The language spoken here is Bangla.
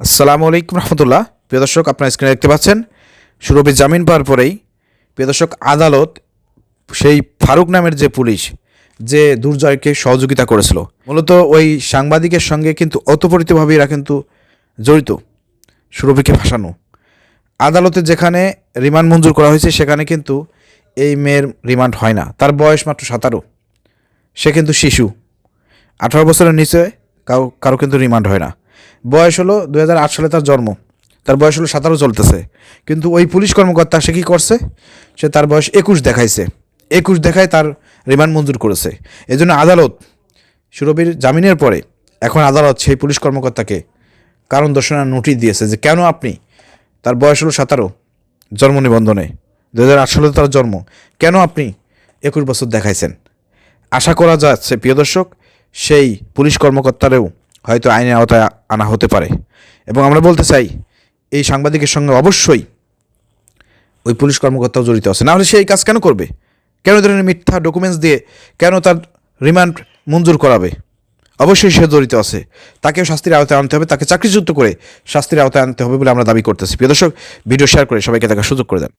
আসসালামু আলাইকুম রহমতুল্লাহ। প্রিয় দর্শক, আপনার স্ক্রিনে দেখতে পাচ্ছেন, সুরভি জামিন পাওয়ার পরেই, প্রিয় দর্শক, আদালত সেই ফারুক নামের যে পুলিশ, যে দুর্জয়কে সহযোগিতা করেছিল, মূলত ওই সাংবাদিকের সঙ্গে কিন্তু অতপরিতভাবে এরা কিন্তু জড়িত, সুরভিকে ফাঁসানো। আদালতে যেখানে রিমান্ড মঞ্জুর করা হয়েছে, সেখানে কিন্তু এই মেয়ের রিমান্ড হয় না। তার বয়স মাত্র সাতারো। সে কিন্তু শিশু। আঠারো বছরের নিচে কারও কিন্তু রিমান্ড হয় না। বয়স হলো দু হাজার আট সালে তার জন্ম। তার বয়স হলো সাতারো চলতেছে। কিন্তু ওই পুলিশ কর্মকর্তা সে কী করছে? সে তার বয়স একুশ দেখাইছে। একুশ দেখায় তার রিমান্ড মঞ্জুর করেছে। এজন্য আদালত সুরভির জামিনের পরে এখন আদালত সেই পুলিশ কর্মকর্তাকে কারণ দর্শনের নোটিশ দিয়েছে যে কেন আপনি তার বয়স হলো সাতারো জন্ম নিবন্ধনে দু হাজার আট সালে তার জন্ম, কেন আপনি একুশ বছর দেখাইছেন? আশা করা যাচ্ছে, প্রিয় দর্শক, সেই পুলিশ কর্মকর্তারেও হয়তো আইনের আওতায় আনা হতে পারে। এবং আমরা বলতে চাই, এই সাংবাদিকের সঙ্গে অবশ্যই ওই পুলিশ কর্মকর্তাও জড়িত আছে। নাহলে সে এই কাজ কেন করবে? কেন ধরনের মিথ্যা ডকুমেন্টস দিয়ে কেন তার রিমান্ড মঞ্জুর করাবে? অবশ্যই সে জড়িত আছে। তাকেও শাস্তির আওতায় আনতে হবে, তাকে চাকরিচ্যুত করে শাস্তির আওতায় আনতে হবে বলে আমরা দাবি করতেছি। প্রিয় দর্শক, ভিডিও শেয়ার করে সবাইকে দেখার সুযোগ করে দেন।